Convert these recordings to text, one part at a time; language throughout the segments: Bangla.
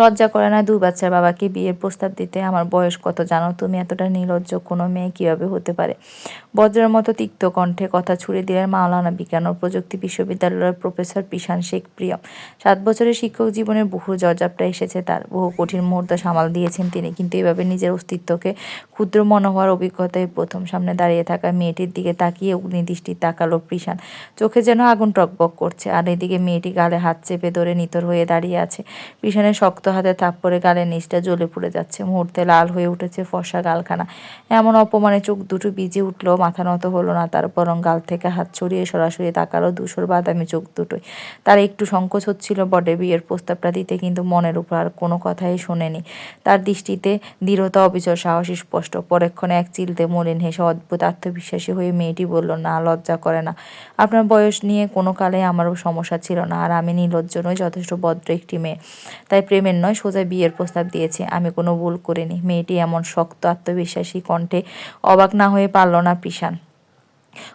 লজ্জা করে না দুই বাচ্চার বাবাকে বিয়ের প্রস্তাব দিতে? আমার বয়স কত জানো? তুমি এতটা নির্লজ্জ কোনো মেয়ে কীভাবে হতে পারে? বজ্রের মতো তিক্ত কণ্ঠে কথা ছুড়ে দিলেন মাওলানা বিজ্ঞান ও প্রযুক্তি বিশ্ববিদ্যালয়ের প্রফেসর পিশান শেখ প্রিয়ম সাত বছরের শিক্ষক জীবনের বহু জর্জাপটা এসেছে তার। বহু কঠিন মুহূর্ত সামাল দিয়েছেন তিনি, কিন্তু এভাবে নিজের অস্তিত্বকে ক্ষুদ্র মনে হওয়ার অভিজ্ঞতায় প্রথম সামনে দাঁড়িয়ে থাকা মেয়েটির দিকে তাকিয়ে অগ্নিদৃষ্টি তাকালো প্রিশান চোখে যেন আগুন টকবক করছে, আর এদিকে মেয়েটি গালে হাত চেপে ধরে নিতর হয়ে দাঁড়িয়ে আছে। পিছনের শক্ত হাতে থাপ্পড়ে গালের নিচটা জ্বলে পড়ে যাচ্ছে। মুহূর্তে লাল হয়ে উঠেছে ফর্সা গালখানা। এমন অপমানে চোখ দুটো ভিজে উঠল, মাথা নত হলো না, তার বরং গাল থেকে হাত ছড়িয়ে সরাসরি তাকালো দুশোর বাদামি চোখ দুটোই তার একটু সংকোচ হচ্ছিল বডে বিয়ের প্রস্তাবটা দিতে কিন্তু মনের উপর আর কোনো কথাই শোনেনি। তার দৃষ্টিতে দৃঢ়তা অবিচর সাহস স্পষ্ট। পরেক্ষণে এক চিলতে মলিন হেসে অদ্ভুত আত্মবিশ্বাসী হয়ে মেয়েটি বলল, না, লজ্জা করে না। আপনার বয়স নিয়ে কোনো কালে আমারও সমস্যা ছিল না, আর আমি নির্লজ্জ নই, যথেষ্ট ভদ্র একটি মেয়ে। তাই প্রেমের নয়, সোজা বিয়ের প্রস্তাব দিয়েছে। আমি কোনো ভুল করিনি। মেয়েটি এমন শক্ত আত্মবিশ্বাসী কণ্ঠে অবাক না হয়ে পারল না পিশান।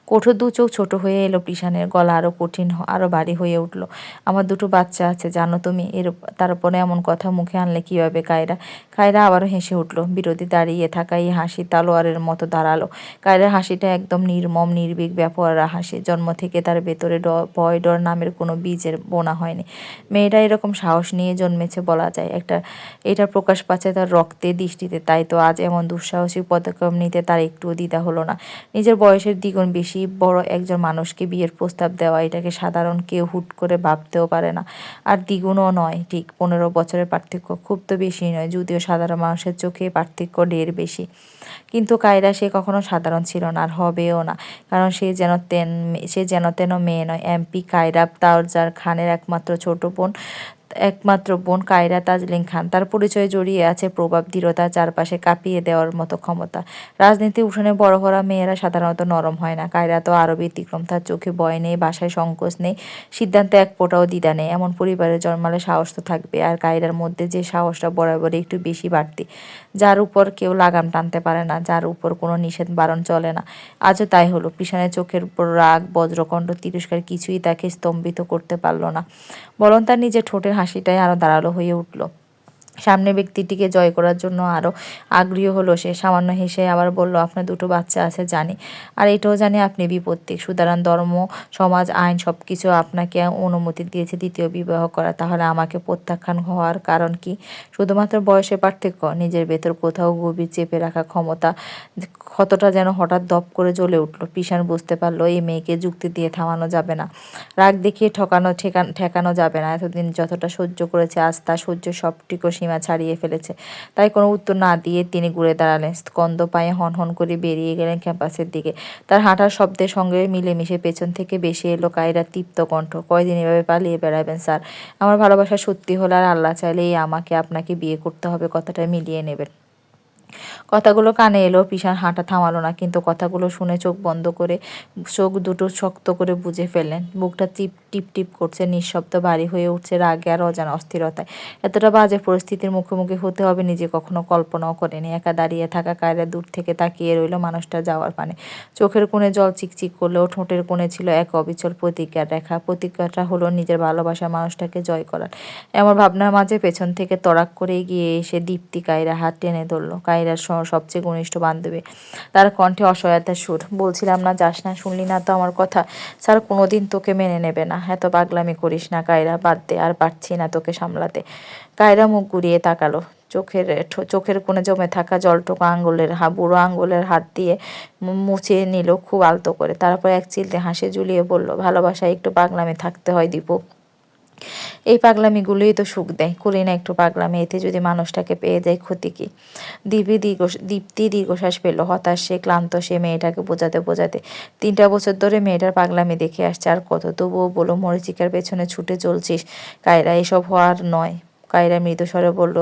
কঠোর দু চোখ ছোট হয়ে এলো পিসানের গলা আরও কঠিন হ- আরও ভারী হয়ে উঠল। আমার দুটো বাচ্চা আছে, জানো তুমি, এর তার উপরে এমন কথা মুখে আনলে কীভাবে কায়রা? কায়রা আবারও হেসে উঠল, বিরোধী দাঁড়িয়ে থাকা এই হাসি তালোয়ারের মতো দাঁড়াল। কায়রার হাসিটা একদম নির্মম, নির্ভীক ব্যাপারা হাসি। জন্ম থেকে তার ভেতরে ভয় ডর নামের কোনো বীজের বোনা হয়নি। মেয়েটা এরকম সাহস নিয়ে জন্মেছে বলা যায়। একটা, এটা প্রকাশ পাচ্ছে তার রক্তে দৃষ্টিতে। তাই তো আজ এমন দুঃসাহসিক পদক্ষেপ নিতে তার একটুও দ্বিধা হলো না। নিজের বয়সের দ্বিগুণ বেশি বড় একজন মানুষকে বিয়ের প্রস্তাব দেওয়া, এটাকে সাধারণ কেউ হুট করে ভাবতেও পারে না। আর দ্বিগুণও নয়, ঠিক পনেরো বছরের পার্থক্য খুব তো বেশি নয়, যদিও সাধারণ মানুষের চোখে পার্থক্য ঢের বেশি। কিন্তু কায়রা সে কখনো সাধারণ ছিল না, আর হবেও না, কারণ সে যেন তেন, সে যেন তেন মেয়ে নয়। এমপি কায়রা তাওরজার খানের একমাত্র ছোট বোন একমাত্র বোন কায়রা তাজলিন খান। তার পরিচয় জড়িয়ে আছে প্রভাব, দৃঢ়তা, চারপাশে কাঁপিয়ে দেওয়ার মতো ক্ষমতা। রাজনীতি উঠানে বড় হওয়া মেয়েরা সাধারণত নরম হয় না। কায়রা তো আরও ব্যতিক্রম, তার চোখে ভয় নেই, বাসায় সংকোচ নেই, সিদ্ধান্তে এক পোটাও দ্বিধা নেই। এমন পরিবারে জন্মালে সাহস তো থাকবে আর কায়রার মধ্যে যে সাহসটা বরাবরই একটু বেশি বাড়তি। যার উপর কেউ লাগাম টানতে পারে না, যার উপর কোনো নিষেধ বারণ চলে না। আজও তাই হলো, পিছনে চোখের উপর রাগ, বজ্রকণ্ড, তিরস্কার কিছুই তাকে স্তম্ভিত করতে পারল না। বলন তার নিজের ঠোঁটের হাসিটাই আরও দাঁড়াল হয়ে উঠল। সামনে ব্যক্তিটিকে জয় করার জন্য আরও আগ্রহী হলো সে। সামান্য হেসে আবার বলল, আপনার দুটো বাচ্চা আছে, জানি। আর এটাও জানি আপনি বিপত্তিক। সুতরাং ধর্ম, সমাজ, আইন সব কিছু আপনাকে অনুমতি দিয়েছে দ্বিতীয় বিবাহ করা। তাহলে আমাকে প্রত্যাখ্যান হওয়ার কারণ কি? শুধুমাত্র বয়সের পার্থক্য, নিজের ভেতর কোথাও গভীর চেপে রাখা ক্ষমতা ক্ষতটা যেন হঠাৎ দপ করে জ্বলে উঠল। পিসান বুঝতে পারল, এই মেয়েকে যুক্তি দিয়ে থামানো যাবে না। রাগ দেখিয়ে ঠকানো ঠেকান ঠেকানো যাবে না। এতদিন যতটা সহ্য করেছে, আজ তা সহ্য সবটিকো সীমা ছাড়িয়ে ফেলেছে। তাই কোনো উত্তর না দিয়ে তিনি ঘুরে দাঁড়ালেন। স্কন্দ পায়ে হন হন করে বেরিয়ে গেলেন ক্যাম্পাসের দিকে। তার হাঁটার শব্দের সঙ্গে মিলেমিশে পেছন থেকে বেশি এলো কায়রা তৃপ্ত কণ্ঠ। কয়দিন এভাবে পালিয়ে বেড়াবেন স্যার? আমার ভালোবাসা সত্যি হলে আর আল্লাহ চাইলে এই আমাকে, আপনাকে বিয়ে করতে হবে। কথাটা মিলিয়ে নেবেন। কথাগুলো কানে এলো পিসার হাঁটা থামালো না, কিন্তু কথাগুলো শুনে চোখ বন্ধ করে, চোখ দুটো শক্ত করে বুঝে ফেললেন। বুকটা টিপ টিপ টিপ করছে, নিঃশব্দ ভারী হয়ে উঠছে রাগে আর অজানা অস্থিরতায়। এতটা বাজে পরিস্থিতির মুখোমুখি হতে হবে নিজে, কখনো কল্পনাও করেনি। একা দাঁড়িয়ে থাকা কায়রা দূর থেকে তাকিয়ে রইল মানুষটা যাওয়ার পানে। চোখের কোণে জল চিকচিক করলেও ঠোঁটের কোণে ছিল এক অবিচল প্রতিজ্ঞার রেখা। প্রতিজ্ঞাটা হলো নিজের ভালোবাসা মানুষটাকে জয় করার। এমন ভাবনার মাঝে পেছন থেকে তড়াক করে গিয়ে এসে দীপ্তি কায়রা হাত টেনে ধরলো। কায়রার স- সবচেয়ে ঘনিষ্ঠ বান্ধবী। তার কণ্ঠে অসহায়তার সুর। বলছিলাম, না, যাস না, শুনলি না তো আমার কথা। স্যার, কোনোদিন তোকে মেনে নেবে না। এত পাগলামি করিস না, কায়রা, বাদ দে, আর পারছি না তোকে সামলাতে। কায়রা মুখ ঘুরিয়ে তাকালো। চোখের চোখের কোণে জমে থাকা জলটুকু আঙ্গুলের হা বুড়ো আঙ্গুলের হাত দিয়ে মুছে নিল খুব আলতো করে। তারপর এক চিলতে হাসি ঝুলিয়ে বলল, ভালোবাসায় একটু পাগলামি থাকতে হয় দীপু। এই পাগলামিগুলোই তো সুখ দেয়। করি না একটু পাগলামি, এতে যদি মানুষটাকে পেয়ে যায় ক্ষতি কি? দীপি দীর্ঘ দীপ্তি দীর্ঘশ্বাস পেল, হতাশ, সে ক্লান্ত, সে মেয়েটাকে বোঝাতে বোঝাতে। তিনটা বছর ধরে মেয়েটার পাগলামি দেখে আসছে, আর কত তবুও বলো মরিচিকার পেছনে ছুটে চলছিস? কায়রা, এসব হওয়ার নয়। কায়রা মৃদু স্বরে বলল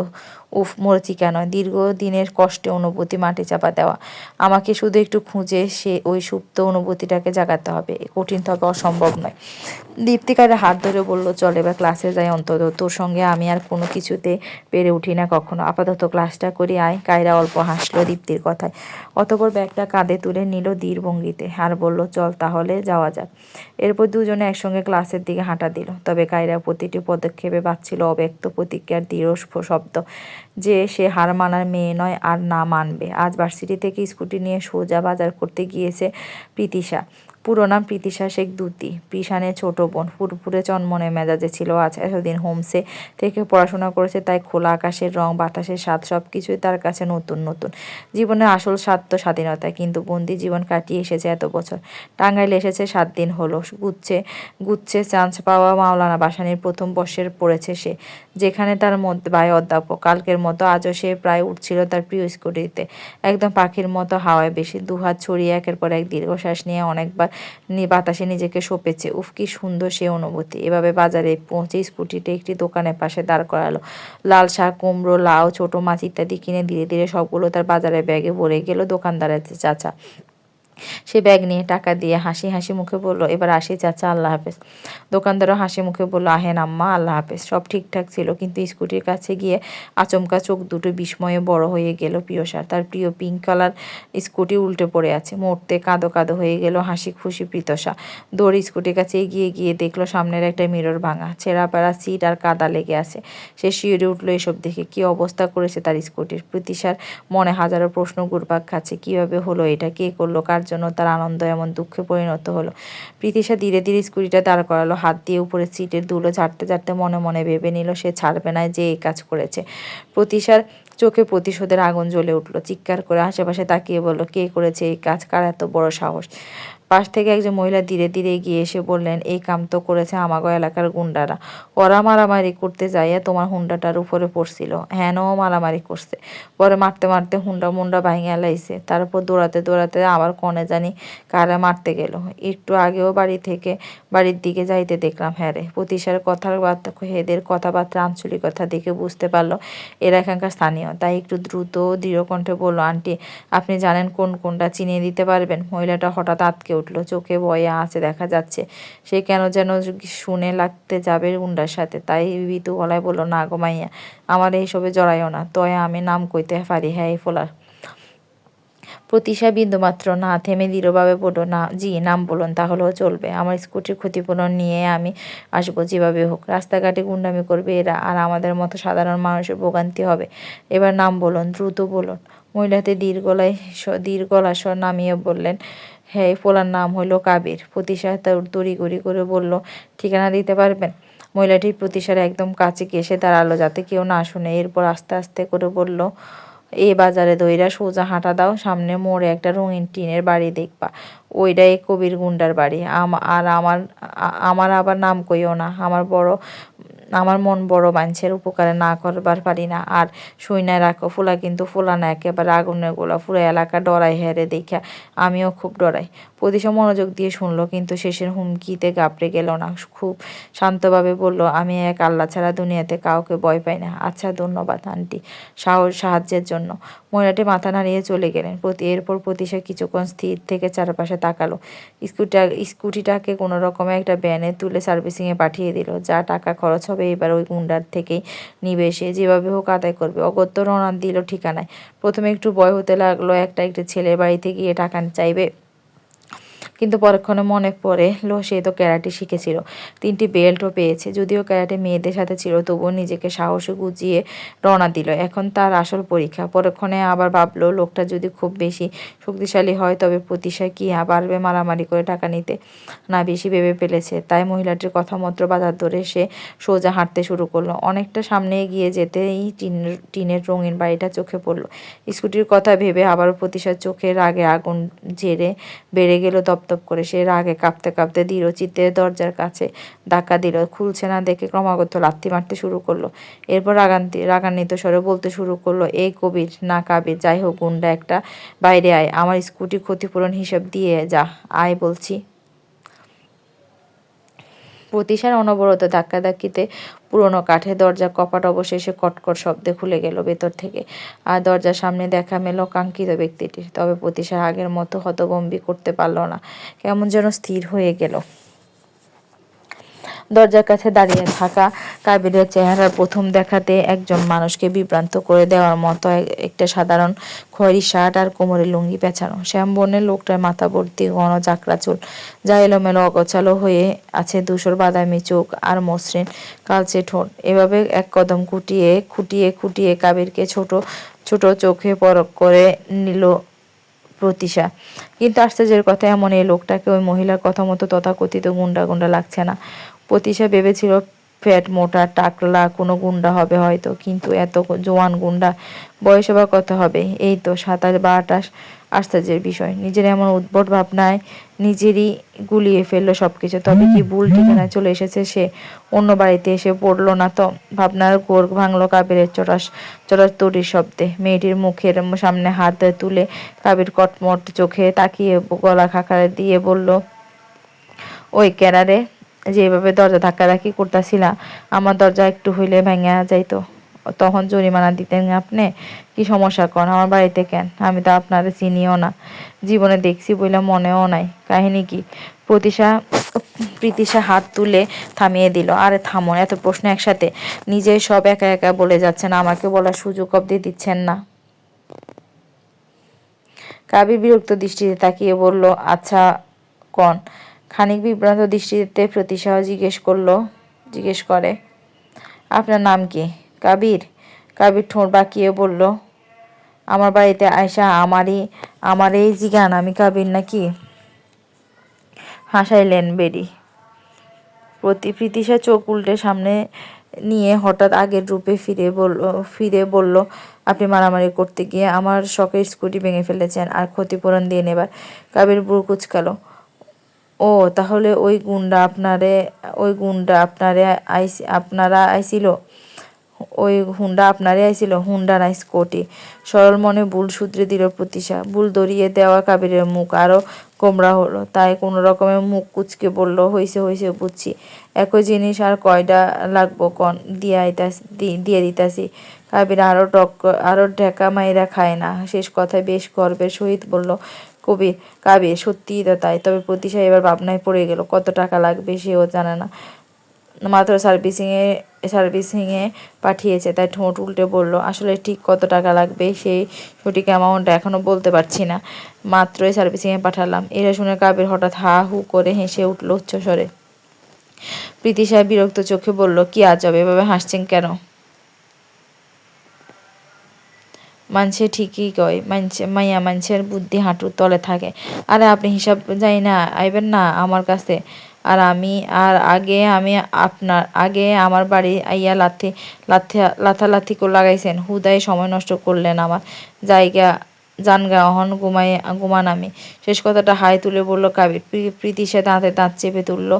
উফ মরচিকা নয় দীর্ঘদিনের কষ্টে অনুভূতি, মাটি চাপা দেওয়া। আমাকে শুধু একটু খুঁজে সে ওই সুপ্ত অনুভূতিটাকে জাগাতে হবে। কঠিন তবে অসম্ভব নয়। দীপ্তিকারে হাত ধরে বলল, চল এবার ক্লাসে যাই অন্তত। তোর সঙ্গে আমি আর কোনো কিছুতে পেরে উঠি না কখনো। আপাতত ক্লাসটা করি, আয়। কায়রা অল্প হাসলো দীপ্তির কথায়। অতপর ব্যাগটা কাঁধে তুলে নিল ধীর ভঙ্গিতে। আর বলল, চল তাহলে যাওয়া যাক। এরপর দুজনে একসঙ্গে ক্লাসের দিকে হাঁটা দিল। তবে কায়রা প্রতিটি পদক্ষেপে বাচ্ছিল অব্যক্ত প্রতিক্রিয়ার দৃঢ় শব্দ। যে সে হার মানার মেয়ে নয় আর না মানবে। আজ ভার্সিটি থেকে স্কুটি নিয়ে সোজা বাজার করতে গিয়েছে প্রীতিশা। পুরো নাম প্রীতিশা শেখ দুতি। পিসানের ছোট বোন। ফুরফুরে চনমনে মেজাজে ছিল আজ এতদিন হোমসে। থেকে পড়াশোনা করেছে তাই খোলা আকাশের রং, বাতাসের স্বাদ সব কিছুই তার কাছে নতুন নতুন। জীবনের আসল স্বাদ তো স্বাধীনতা, কিন্তু বন্দি জীবন কাটিয়ে এসেছে এত বছর। টাঙ্গাইলে এসেছে সাত দিন হলো। গুচ্ছে গুচ্ছে চান্স পাওয়া মাওলানা বাসানির প্রথম বর্ষের পড়েছে সে, যেখানে তার মধ্যে বাই অধ্যাপক। কালকের মতো আজও সে প্রায় উঠছিল তার প্রিয় স্কুটিতে। একদম পাখির মতো হাওয়ায় বেশি দুহাত ছড়িয়ে একের পর এক দীর্ঘশ্বাস নিয়ে অনেকবার বাতাসে নিজেকে সপেছে। উফ, কি সুন্দর সে অনুভূতি। এভাবে বাজারে পৌঁছে স্কুটিতে একটি দোকানের পাশে দাঁড় করালো। লাল শাক, কুমড়ো, লাউ, ছোট মাছ ইত্যাদি কিনে ধীরে ধীরে সবগুলো তার বাজারের ব্যাগে ভরে গেল দোকানদারের চাচা। সে ব্যাগ নিয়ে টাকা দিয়ে হাসি হাসি মুখে বলল, এবার আসি চাচা, আল্লাহ হাফেজ। দোকানদারও হাসি মুখে বলল, আহেন আম্মা, আল্লাহ হাফেজ। সব ঠিকঠাক ছিল, কিন্তু স্কুটির কাছে গিয়ে আচমকা চোখ দুটো বিস্ময়ে বড় হয়ে গেল প্রিয় সার তার প্রিয় পিঙ্ক কালার স্কুটি উল্টে পড়ে আছে মরতে কাঁদো কাঁদো হয়ে গেল হাসি খুশি প্রীতসা। দৌড় স্কুটির কাছে এগিয়ে গিয়ে দেখল সামনের একটা মিরর ভাঙা, ছেঁড়া পেড়া সিট আর কাদা লেগে আছে। সে শিউরে উঠল এসব দেখে, কি অবস্থা করেছে তার স্কুটির? প্রীতিশার মনে হাজারো প্রশ্ন ঘুরপাক খাচ্ছে, কীভাবে হলো এটা? কে করল? কার জন্য তার আনন্দ এমন দুঃখে পরিণত হলো। প্রীতিশা ধীরে ধীরে স্কুটিটা দাঁড় করালো, হাত দিয়ে উপরে সিটের ধুলো ঝাড়তে ঝাড়তে মনে মনে ভেবে নিল, সে ছাড়বে না যে এই কাজ করেছে। প্রতিশার চোখে প্রতিশোধের আগুন জ্বলে উঠল, চিৎকার করে আশেপাশে তাকিয়ে বলল, কে করেছে এই কাজ? কার এত বড় সাহস? পাশ থেকে একজন মহিলা ধীরে ধীরে এগিয়ে এসে বললেন, এই কাম তো করেছে আমাগো এলাকার গুন্ডারা। ওরা মারামারি করতে যাইয়া তোমার হুন্ডাটার উপরে পড়ছিল। হ্যাঁ ও মারামারি করছে। পরে মারতে মারতে হুন্ডা মুন্ডা ভাঙে এলাইছে তারপর দৌড়াতে দৌড়াতে আবার কনে জানি কারে মারতে গেল। একটু আগেও বাড়ি থেকে বাড়ির দিকে যাইতে দেখলাম হ্যাঁ রে। কথার বার্তা হেদের কথাবার্তা আঞ্চলিকতা দেখে বুঝতে পারল এরা এখানকার স্থানীয়। তাই একটু দ্রুত দৃঢ় কণ্ঠে বলল, আন্টি, আপনি জানেন কোন কোনটা চিনিয়ে দিতে পারবেন? মহিলাটা হঠাৎ আটকে উঠল, চোখে বয়ে আছে দেখা যাচ্ছে। সে কেন যেন শুনে লাগতে যাবে গুন্ডার সাথে। তাই বিতু গলায় বলল, না গো মাইয়া, আমার এইসবে জড়াইও না। তয় আমি নাম কইতে পারি হ্যাঁ এই ফোলার প্রতিশা বিন্দুমাত্র না থেমে দৃঢ়ভাবে বলল, না, জি, নাম বলুন, তাহলেও চলবে। আমার স্কুটির ক্ষতিপূরণ নিয়ে আমি আসব যেভাবে হোক। রাস্তাঘাটে গুন্ডামি করবে এরা, আর আমাদের মতো সাধারণ মানুষের ভোগান্তি হবে। এবার নাম বলুন, দ্রুত বলুন। মহিলাতে দীর্ঘ গলায় দীর্ঘ গলা স্বর নামিয়ে বললেন হ্যাঁ পোলার নাম হলো কাবির। প্রতিশা তার তড়িগড়ি করে বলল, ঠিকানা দিতে পারবেন? মহিলাটির প্রতিশার একদম কাছে এসে দাঁড়াল যাতে কেউ না শুনে। এরপর আস্তে আস্তে করে বলল, এ বাজারে দইরা সোজা হাঁটা দাও, সামনে মোড়ে একটা রঙিন টিনের বাড়ি দেখবা। ওইটাই কবির গুন্ডার বাড়ি। আর আমার আমার আবার নাম কইও না। আমার বড় আমার মন বড় মানুষের উপকারে না করবার পারি না। আর সৈন্যায় রাখো, ফুলা কিন্তু ফুলা না, একেবারে আগুনের গোলা পুরো এলাকা ডরাই হেরে দেখা আমিও খুব ডরাই। প্রতিশা মনোযোগ দিয়ে শুনলো, কিন্তু শেষের হুমকিতে গাপড়ে গেল না। খুব শান্তভাবে বলল, আমি এক আল্লাহ ছাড়া দুনিয়াতে কাউকে ভয় পাই না। আচ্ছা ধন্যবাদ, আন্টি। সাহস, সাহায্যের জন্য। মহিলাটি মাথা নাড়িয়ে চলে গেলেন। প্রতি, এরপর প্রতিশা কিছুক্ষণ স্থির থেকে চারপাশে তাকালো। স্কুটিটা, স্কুটিটাকে কোনো রকমে একটা ব্যানে তুলে সার্ভিসিংয়ে পাঠিয়ে দিল, যা টাকা খরচ হবে এবার ওই গুন্ডার থেকেই নিবে সে, যেভাবে হোক আদায় করবে। অগত্য রওনা দিল ঠিকানায়। প্রথমে একটু ভয় হতে লাগল, একটা একটা ছেলের বাড়িতে গিয়ে টাকা চাইবে। কিন্তু পরক্ষণে মনে পড়ে, লো, সে তো ক্যারাটে শিখেছিল। তিনটি বেল্টও পেয়েছে। যদিও ক্যারাটে মেয়েদের সাথে ছিল, তবুও নিজেকে সাহসে গুজিয়ে রওনা দিল। এখন তার আসল পরীক্ষা। পরক্ষণে আবার ভাবলো, লোকটা যদি খুব বেশি শক্তিশালী হয়, তবে প্রতিশায় কি পারবে মারামারি করে টাকা নিতে? না, বেশি ভেবে ফেলেছে। তাই মহিলাটির কথা বাজার ধরে সে সোজা হাঁটতে শুরু করল। অনেকটা সামনে গিয়ে যেতেই টিনের টিনের রঙিন বাড়িটা চোখে পড়ল। স্কুটির কথা ভেবে আবারও প্রতিশার চোখের আগে আগুন জেরে বেড়ে গেল তপ্ত তপ করে সে রাগে কাঁপতে কাঁপতে চিত্তে দরজার কাছে ধাক্কা দিল। খুলছে না দেখে ক্রমাগত লাত্তি মারতে শুরু করল। এরপর রাগান্তি, রাগান্বিত স্বরে বলতে শুরু করল এই কবির, না কাবির, যাই হোক গুন্ডা একটা, বাইরে আয়, আমার স্কুটি ক্ষতিপূরণ হিসেব দিয়ে যা, আয় বলছি। প্রতিশার অনবরত ধাক্কাধাক্কিতে পুরনো কাঠের দরজা কপাট অবশেষে কটকট শব্দে খুলে গেল ভেতর থেকে। আর দরজার সামনে দেখা মেলো কাঙ্ক্ষিত ব্যক্তিটির তবে প্রতিশার আগের মতো হতবম্বি করতে পারল না। কেমন যেন স্থির হয়ে গেল। দরজার কাছে দাঁড়িয়ে থাকা কাবিরের চেহারার প্রথম দেখাতে একজন মানুষকে বিভ্রান্ত করে দেওয়ার মতো একটা সাধারণ খয়েরি শার্ট আর কোমরে লুঙ্গি পেঁচানো। শ্যাম বর্ণের লোকটার মাথা ভর্তি ঘন চাকরা চুল যা এলোমেলো অগোছালো হয়ে আছে ধূসর বাদামি চোখ আর মসৃণ কালচে ঠোঁট। এভাবে এক কদম খুটিয়ে খুটিয়ে খুটিয়ে কাবিরকে ছোট ছোট চোখে পরক করে নিল প্রতিশা। কিন্তু আশ্চর্যের কথা, এমন এই লোকটাকে ওই মহিলার কথা মতো তথাকথিত গুন্ডা গুন্ডা লাগছে না। প্রতিশা ভেবেছিল ফ্যাট মোটা, টাকলা, কোনো গুন্ডা হবে হয়তো, কিন্তু এত জোয়ান গুন্ডা বয়স বা কত হবে। এই তো সাতাশ বা আটাশ আশ্চর্যের বিষয়। নিজের এমন উদ্ভট ভাবনায় নিজেরই গুলিয়ে ফেলল সব কিছু তবে কি ভুল ঠিকানায় চলে এসেছে সে? অন্য বাড়িতে এসে পড়ল না তো? ভাবনার গোর ভাঙলো কাবিরের চটাস চটাস তরির শব্দে। মেয়েটির মুখের সামনে হাত তুলে কাবির কটমট চোখে তাকিয়ে গলা খাকারে দিয়ে বলল, ওই ক্যারারে যেভাবে দরজা ধাক্কাধাক্কি করতেছিলা, আমার দরজা একটু হইলে ভেঙে যাইতো। তখন জরিমানা দিতেন আপনি? কি সমস্যা কর আমার বাড়িতে কেন? আমি তো আপনার চিনিও না। জীবনে দেখছি বলে মনেও নাই। কাহিনী কি? প্রতিশা, প্রীতিশা হাত তুলে থামিয়ে দিল। আরে থামো, এত প্রশ্ন একসাথে। নিজে সব একা একা বলে যাচ্ছেন, আমাকে বলার সুযোগ অব্দি দিচ্ছেন না। কাবি বিরক্ত দৃষ্টিতে তাকিয়ে বলল আচ্ছা কন? খানিক বিভ্রান্ত দৃষ্টিতে প্রতিশাহ জিজ্ঞেস করল, জিজ্ঞেস করে, আপনার নাম কি? কাবির। কাবির ঠোঁট বাঁকিয়ে বলল, আমার বাড়িতে আয়সা আমারই আমার এই জিগান, আমি কাবির নাকি? হাসাইলেন বেরি প্রতি প্রীতিশা চোখ উল্টে সামনে নিয়ে হঠাৎ আগের রূপে ফিরে বলল ফিরে বলল, আপনি মারামারি করতে গিয়ে আমার শখের স্কুটি ভেঙে ফেলেছেন, আর ক্ষতিপূরণ দিয়ে নেবার। কাবির বুড়ো কুচকালো ও, তাহলে ওই গুন্ডা আপনারে, ওই গুন্ডা আপনারে আইসি, আপনারা আইছিল? ওই হুন্ডা আপনারে আইছিল? হুন্ডা নাই স্কোটি। সরল মনে ভুল শুধরে দিল প্রতিশা। ভুল দরিয়ে দেওয়া কাবিরের মুখ আরও কোমরা হলো। তাই কোনো রকমের মুখ কুচকে বলল, হইছে হইছে, বুঝছি। একই জিনিস আর কয়টা লাগবো কন? দিয়ে দিয়ে দিতাছি। কাবির আরও টক আরও ঢেকা মাইরা খায় না। শেষ কথায় বেশ গর্বের সহিত বলল কবির কাবির সত্যিই তো তাই। তবে প্রতিশা এবার ভাবনায় পড়ে গেল, কত টাকা লাগবে সেও জানে না। মাত্র সার্ভিসিংয়ে সার্ভিসিংয়ে পাঠিয়েছে, তাই ঠোঁট উল্টে বলল, আসলে ঠিক কত টাকা লাগবে সেই সঠিক অ্যামাউন্টটা এখনও বলতে পারছি না। মাত্রই সার্ভিসিংয়ে পাঠালাম। এটা শুনে কাবির হঠাৎ হা হু করে হেসে উঠল উচ্চস্বরে। প্রীতি সাহেব বিরক্ত চোখে বলল, কি আজব, এভাবে হাসছেন কেন? মানছে ঠিকই কয় মানছে মাইয়া মানছের বুদ্ধি হাঁটুর তলে থাকে। আরে আপনি হিসাব যাই না, আইবেন না আমার কাছে। আর আমি, আর আগে আমি আপনার, আগে আমার বাড়ি আইয়া লাথি লাথি, লাথালাথি করে লাগাইছেন। হুদাই সময় নষ্ট করলেন আমার। জায়গা, জানগা অহন ঘুমাই, ঘুমান আমি। শেষ কথাটা হাই তুলে বলল কাবির। প্রীতি সে দাঁতে দাঁত চেপে তুললো।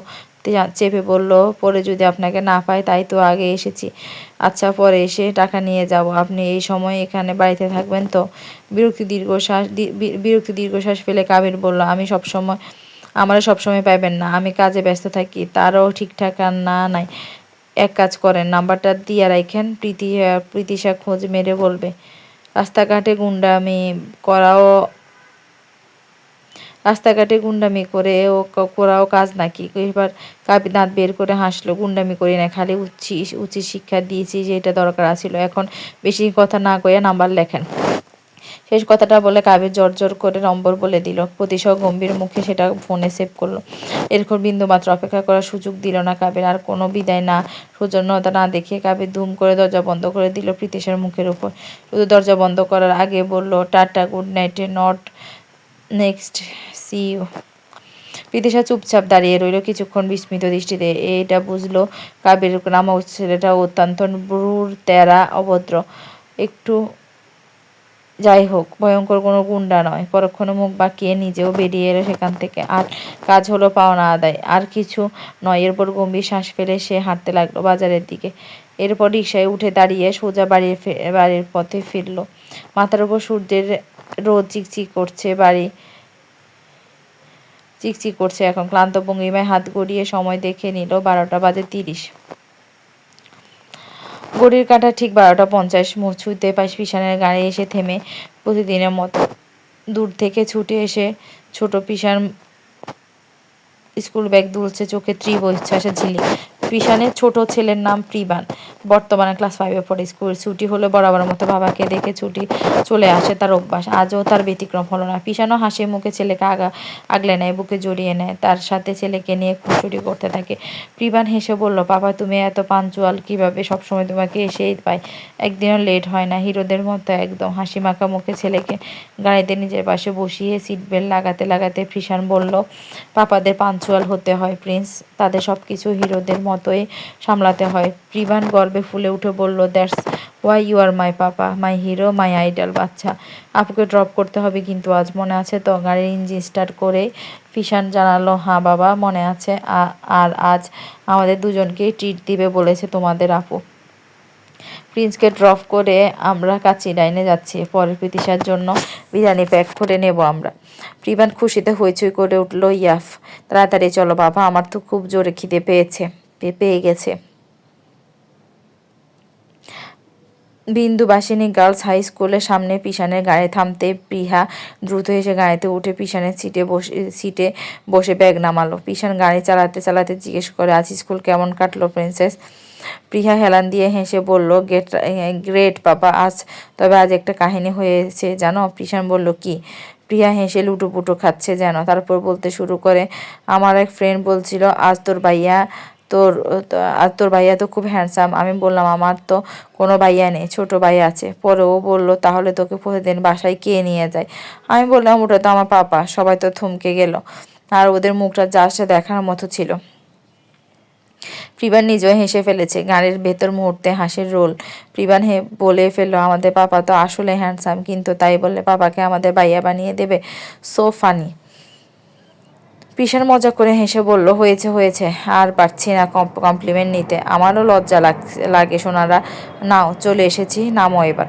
চেপে বলল, পরে যদি আপনাকে না পাই, তাই তো আগে এসেছি। আচ্ছা পরে এসে টাকা নিয়ে যাব। আপনি এই সময় এখানে বাড়িতে থাকবেন তো? বিরক্তি দীর্ঘশ্বাস বিরক্তি দীর্ঘশ্বাস ফেলে কাবির বলল, আমি সবসময় আমারও সবসময় পাইবেন না। আমি কাজে ব্যস্ত থাকি, তারও ঠিকঠাক আর না নাই। এক কাজ করেন, নাম্বারটা দিয়ে রাখেন। প্রীতি প্রীতিশা খোঁজ মেরে বলবে, রাস্তাঘাটে গুন্ডামি করাও রাস্তাঘাটে গুন্ডামি করে ও করাও কাজ নাকি? এবার কাবি দাঁত বের করে হাসলো, গুন্ডামি করি না, খালি উচ্চি উচিত শিক্ষা দিয়েছি যে এটা দরকার আছিল। এখন বেশি কথা না কয়ে নাম্বার লেখেন। শেষ কথাটা বলে কাবির জোর জোর করে নম্বর বলে দিল। প্রতিশয় গম্ভীর মুখে সেটা ফোনে সেভ করল। এরপর বিন্দু মাত্র অপেক্ষা করার সুযোগ দিল না কাবির। আর কোনো বিদায় না, সৌজন্যতা না দেখে কাবির ধুম করে দরজা বন্ধ করে দিল প্রীতিশের মুখের উপর। শুধু দরজা বন্ধ করার আগে বলল, টাটা, গুড নাইটে, not next see you Bidisha চুপচাপ দাঁড়িয়ে রইল কিছুক্ষণ বিস্মিত দৃষ্টিতে। এটা বুঝলো কাবির নামা ছেলেটা অত্যন্ত ব্রুর, তেরা, অভদ্র। একটু যাই হোক, ভয়ঙ্কর কোনো গুন্ডা নয়। পরক্ষণে মুখ বাঁকিয়ে নিজেও বেরিয়ে এলো সেখান থেকে। আর কাজ হলো পাওনা আদায়। আর কিছু নয়, এরপর গম্ভীর শ্বাস ফেলে সে হাঁটতে লাগল বাজারের দিকে। এরপর রিক্সায় উঠে দাঁড়িয়ে সোজা বাড়ির বাড়ির পথে ফিরলো। মাথার উপর সূর্যের রোদ চিকচিক করছে, বাড়ি চিকচিক করছে এখন। ক্লান্ত ভঙ্গিমায় হাত গড়িয়ে সময় দেখে নিল বারোটা বাজে তিরিশ। ঘড়ির কাঁটা ঠিক বারোটা পঞ্চাশ। ছুঁতে পাশ পিসানের গাড়ি এসে থেমে প্রতিদিনের মতো। দূর থেকে ছুটে এসে ছোট পিসার স্কুল ব্যাগ দুলছে, চোখে ত্রি বইছে আসে পিসানের ছোট ছেলের নাম প্রিবান। বর্তমানে ক্লাস ফাইভে পড়ে। স্কুল ছুটি হলে বরাবর মতো বাবাকে দেখে ছুটি চলে আসে তার অভ্যাস। আজও তার ব্যতিক্রম হলো না। পিসানো হাসি মুখে ছেলেকে আগা, আগলে নেয়, বুকে জড়িয়ে নেয়। তার সাথে ছেলেকে নিয়ে খুনসুটি করতে থাকে। প্রিবান হেসে বলল, বাবা, তুমি এত পাঞ্চুয়াল, কীভাবে সবসময় তোমাকে এসেই পাই? একদিনও লেট হয় না। হিরোদের মতো একদম হাসি মাখা মুখে ছেলেকে গাড়িতে নিজের পাশে বসিয়ে সিট বেল্ট লাগাতে লাগাতে ফিসান বলল, পাপাদের পাঞ্চুয়াল হতে হয়, প্রিন্স। তাদের সব কিছু হিরোদের মতোই সামলাতে হয়। প্রিবান গর্বে ফুলে উঠে বলল, that's why you are my papa, my hero, my idol, বাচ্চা। আপুকে ড্রপ করতে হবে কিন্তু আজ মনে আছে তো? গাড়ির ইঞ্জিন স্টার্ট করে ফিশান জানালো হ্যাঁ বাবা, মনে আছে। আর আজ আমাদের দুজনকেই ট্রিট দিবে বলেছে তোমাদের আপু। প্রিন্সকে ড্রপ করে আমরা কাচি লাইনে যাচ্ছি। পরের প্রতিশার জন্য বিরিয়ানি প্যাক করে নেব আমরা। প্রিবান খুশিতে হইচই করে উঠল, ইয়াফ, তাড়াতাড়ি চলো বাবা, আমার তো খুব জোরে খিদে পেয়েছে। পেয়ে গেছে। বিন্দুবাসিনী গার্লস হাই স্কুলের সামনে পিসানের গাড়ি থামতে প্রিহা দ্রুত এসে গাড়িতে উঠে পিসানের সিটে বসে সিটে বসে ব্যাগ নামালো। পিসান গাড়ি চালাতে চালাতে জিজ্ঞেস করে, আজ স্কুল কেমন কাটলো, প্রিন্সেস? প্রিহা হেলান দিয়ে হেসে বলল গেট গ্রেট বাবা, আজ, তবে আজ একটা কাহিনী হয়েছে, জানো? পিসান বলল, কি? প্রিয়া হেসে লুটোপুটো খাচ্ছে যেন, তারপর বলতে শুরু করে, আমার এক ফ্রেন্ড বলছিল, আজ তোর ভাইয়া তোর আর তোর ভাইয়া তো খুব হ্যান্ডসাম আমি বললাম, আমার তো কোনো ভাইয়া নেই, ছোট ভাই আছে। পরে ও বলল, তাহলে তোকে প্রতিদিন বাসায় কে নিয়ে যায়? আমি বললাম, ওটা তো আমার পাপা, সবাই তো থমকে গেল। আর ওদের মুখটা যা সে দেখার মতো ছিল। প্রিবান নিজেও হেসে ফেলেছে গানের ভেতর মুহূর্তে হাসির রোল। প্রিবান হে, বলে ফেলল, আমাদের পাপা তো আসলে হ্যান্ডসাম কিন্তু তাই বললে পাপাকে আমাদের ভাইয়া বানিয়ে দেবে? সো ফানি পিসার মজা করে হেসে বলল, হয়েছে হয়েছে। আর পারছি না কমপ্লিমেন্ট নিতে। আমারও লজ্জা লাগে সোনারা। নাও, চলে এসেছি। নামো এবার।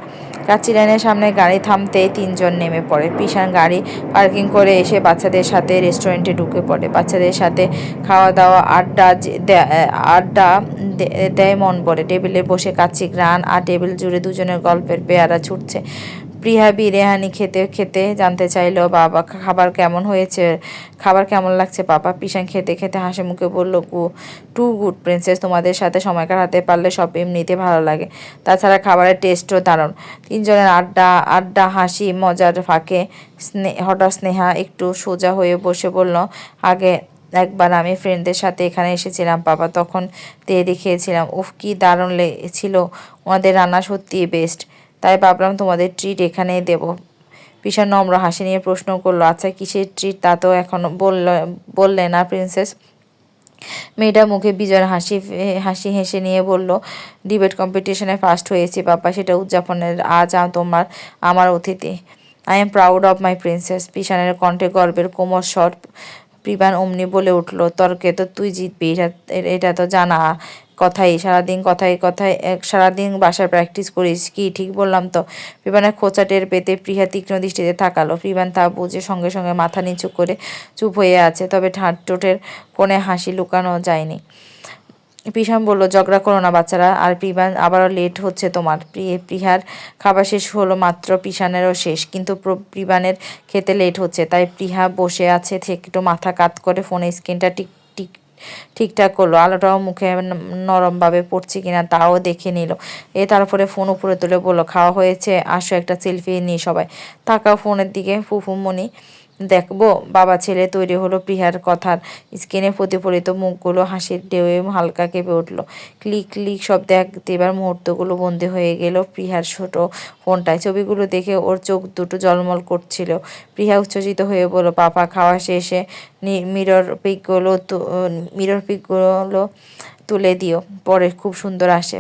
কাচি লাইনের সামনে গাড়ি থামতেই তিনজন নেমে পড়ে। পিসান গাড়ি পার্কিং করে এসে বাচ্চাদের সাথে রেস্টুরেন্টে ঢুকে পড়ে। বাচ্চাদের সাথে খাওয়া দাওয়া আড্ডা আড্ডা দেয় মন পড়ে টেবিলে বসে কাচ্চি গ্রান আর টেবিল জুড়ে দুজনের গল্পের পেয়ারা ছুটছে। প্রিয়া বিরিয়ানি খেতে খেতে জানতে চাইলো, বাবা, খাবার কেমন হয়েছে? খাবার কেমন লাগছে বাবা পিসান খেতে খেতে হাসি মুখে বলল, গু টু গুড প্রিন্সেস তোমাদের সাথে সময় কাটাতে পারলে সব এমনিতে ভালো লাগে। তাছাড়া খাবারের টেস্টও দারুণ। তিনজনের আড্ডা আড্ডা, হাসি, মজার ফাঁকে স্নে, হঠাৎ স্নেহা একটু সোজা হয়ে বসে বলল, আগে একবার আমি ফ্রেন্ডদের সাথে এখানে এসেছিলাম বাবা তখন তেরি খেয়েছিলাম উফ, কি দারুণ ছিল ওনাদের রান্না সত্যিই বেস্ট তাই ভাবলাম তোমাদের ট্রিট এখানেই দেব। পিসার নম্র হাসি নিয়ে প্রশ্ন করল আচ্ছা কিসের ট্রিট তা তো এখনও বলল, বললে না প্রিন্সেস মেয়েটা মুখে বিজয়ের হাসি হাসি হেসে নিয়ে বলল ডিবেট কম্পিটিশনে ফার্স্ট হয়েছি বাবা, সেটা উদযাপনের আজ তোমার, আমার অতিথি। I am proud of my princess পিসানের কণ্ঠে গর্বের কোমর স্বর প্রিবান অমনি বলে উঠল, তর্কে তো তুই জিতবি, এটা এটা তো জানা। কথাই, সারাদিন কথাই কথাই সারাদিন বাসায় প্র্যাকটিস করিস, কি? ঠিক বললাম তো। প্রিবানের খোঁচা টের পেতে প্রিয়া তীক্ষ্ণ দৃষ্টিতে তাকালো। প্রিবান তা বুঝে সঙ্গে সঙ্গে মাথা নিচু করে চুপ হয়ে আছে, তবে ঠাঁট টোটের কোণে হাসি লুকানো যায়নি। পিসান বলল, ঝগড়া করো না বাচ্চারা, আর প্রিবান আবারও লেট হচ্ছে তোমার। প্রিহার খাবার শেষ হলো মাত্র পিসানেরও শেষ, কিন্তু প্রিবানের খেতে লেট হচ্ছে, তাই প্রিহা বসে আছে একটু মাথা কাত করে ফোনে স্ক্রিনটা টিক টিক ঠিকঠাক করল। আলোটাও মুখে নরমভাবে পড়ছে কিনা তাও দেখে নিল। এ তারপরে ফোন উপরে তুলে বলল, খাওয়া হয়েছে, আসো একটা সেলফি নিই সবাই। তাকাও ফোনের দিকে, ফুফুমণি। দেখব। বাবা ছেলে তৈরি হলো প্রিহার কথার স্ক্রিনে প্রতিফলিত মুখগুলো, হাসির ঢেউয়ে হালকা কেঁপে উঠল। ক্লিক ক্লিক সব দেখতে এবার মুহূর্তগুলো বন্দি হয়ে গেল প্রিহার ছোট ফোনটায়। ছবিগুলো দেখে ওর চোখ দুটো জলমল করছিল। প্রিহা উচ্ছ্বসিত হয়ে বলল, পাপা, খাওয়া শেষে মিরর পিকগুলো মিরর পিকগুলো তুলে দিও, পরে খুব সুন্দর আসে।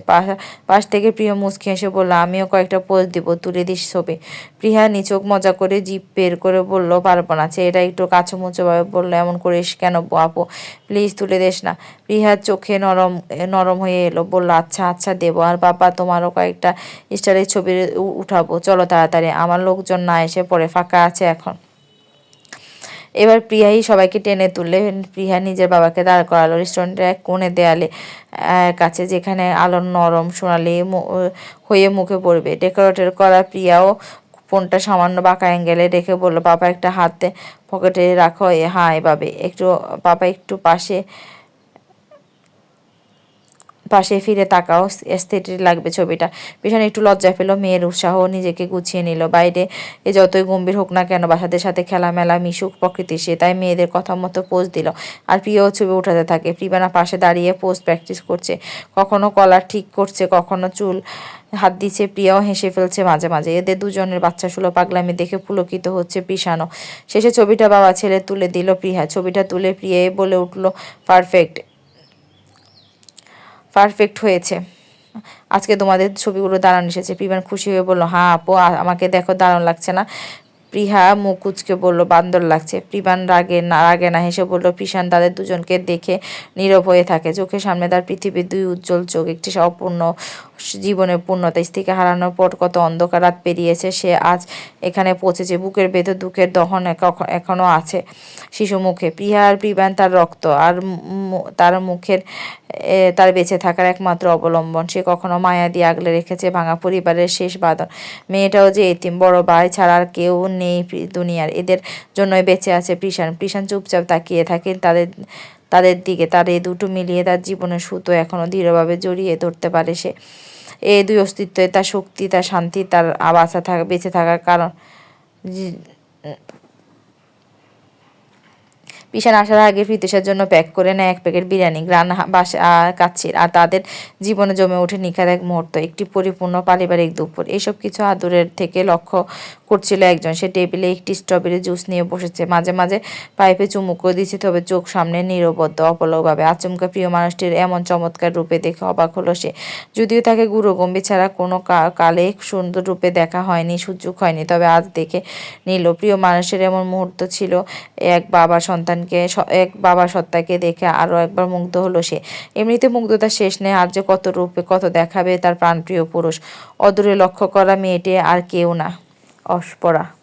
পাশ থেকে প্রিয় মুসকি এসে বলল, আমিও কয়েকটা পোজ দিব, তুলে দিস ছবি। প্রিয়া নিচোক মজা করে জিপ বের করে বলল, পারব না এটা একটু কাছুমুচো ভাবে বলল, এমন করিস কেন আপু? প্লিজ তুলে দিস না। প্রিয়ার চোখে নরম নরম হয়ে এলো, বলল আচ্ছা আচ্ছা দেবো। আর বাবা, তোমারও কয়েকটা স্টারের ছবি উঠাবো। চলো তাড়াতাড়ি, আমার লোকজন না এসে পরে ফাঁকা আছে এখন। এবার প্রিয়াই সবাইকে টেনে তুললে। প্রিয়া নিজের বাবাকে দাঁড় করালো রেস্টুরেন্টের এক কোণে দেয়ালে কাছে যেখানে আলো নরম সোনালি হয়ে মুখে পড়বে। ডেকোরেটের করা প্রিয়াও ফোনটা সামান্য বাঁকা অ্যাঙ্গেলে রেখে বলল, বাবা, একটা হাতে পকেটে রাখো হ্যাঁ এভাবে। একটু, বাবা একটু পাশে পাশে ফিরে তাকাও এস্থেটিক লাগবে ছবিটা। পিছনে একটু লজ্জা পেল, মেয়ের উৎসাহ নিজেকে গুছিয়ে নিল। বাইরে এ যতই গম্ভীর হোক না কেন বাসাদের সাথে খেলামেলা মিশুক প্রকৃতি, সে তাই মেয়েদের কথা মতো পোজ দিল। আর প্রিয় ছবি উঠাতে থাকে। প্রিবানা পাশে দাঁড়িয়ে পোজ প্র্যাকটিস করছে। কখনো কলার ঠিক করছে, কখনো চুল হাত দিচ্ছে, প্রিয়াও হেসে ফেলছে মাঝে মাঝে। এদের দুজনের বাচ্চা সুলো পাগলামি দেখে পুলকিত হচ্ছে পিষানো শেষে ছবিটা বাবা ছেলে তুলে দিল প্রিয়া। ছবিটা তুলে প্রিয়ে বলে উঠল পারফেক্ট পারফেক্ট হয়েছে। আজকে তোমাদের ছবিগুলো দারুণ এসেছে। প্রিমান খুশি হয়ে বলল হ্যাঁ আপু আমাকে দেখো, দারুণ লাগছে না? প্রিহা মুকুচকে বলল, বান্দর লাগছে। প্রিবান রাগে না রাগে না হেসে বলল পিসান তাদের দুজনকে দেখে নীরব হয়ে থাকে। চোখের সামনে তার পৃথিবীর দুই উজ্জ্বল চোখ, একটি অপূর্ণ জীবনের পূর্ণতা, স্ত্রীকে হারানোর পর কত অন্ধকার রাত পেরিয়েছে, সে আজ এখানে পৌঁছেছে। বুকের ভেতর দুঃখের দহন এখ- এখনও আছে শিশু মুখে। প্রিয়া আর প্রিবান তার রক্ত আর তার মুখের তার বেঁচে থাকার একমাত্র অবলম্বন। সে কখনো মায়া দিয়ে আগলে রেখেছে ভাঙা পরিবারের শেষ বাঁধন। মেয়েটাও যে এতিম, বড় ভাই ছাড়া আর কেউ নেই দুনিয়ার। এদের জন্যই বেঁচে আছে প্রিশান। প্রিশান চুপচাপ তাকিয়ে থাকে। তাদের তাদের দিকে তার এই দুটো মিলিয়ে তার জীবনের সুতো এখনও দৃঢ়ভাবে জড়িয়ে ধরতে পারে সে। এই দুই অস্তিত্বে তার শক্তি, তার শান্তি, তার বাঁচা থাকা, বেঁচে থাকার কারণ। পিসান আসার আগে প্রীতিশের জন্য প্যাক করে নেয় এক প্যাকেট বিরিয়ানি, গ্রান বাসা কাচ্ছির আর তাদের জীবনে জমে ওঠে নিখাত এক মুহূর্ত, একটি পরিপূর্ণ পারিবারিক দুপুর। এইসব কিছু আদরের থেকে লক্ষ্য করছিল একজন। সে টেবিলে একটি স্ট্রবেরি জুস নিয়ে বসেছে। মাঝে মাঝে পাইপে চুমুকও দিচ্ছে তবে চোখ সামনে নিরবদ্ধ, অপলকভাবে। আচমকা প্রিয় মানুষটির এমন চমৎকার রূপে দেখে অবাক হলো সে। যদিও তাকে গুরু গম্ভীর ছাড়া কোনো কালে সুন্দর রূপে দেখা হয়নি, সুযোগ হয়নি, তবে আজ দেখে নিল প্রিয় মানুষের এমন মুহূর্ত ছিল এক বাবা সন্তানকে এক বাবা সত্তাকে দেখে আরও একবার মুগ্ধ হলো সে। এমনিতে মুগ্ধতা শেষ নেই, আর যে কত রূপে কত দেখাবে তার প্রাণপ্রিয় পুরুষ। অদূরে লক্ষ্য করা মেয়েটি আর কেউ না। অস্পরা।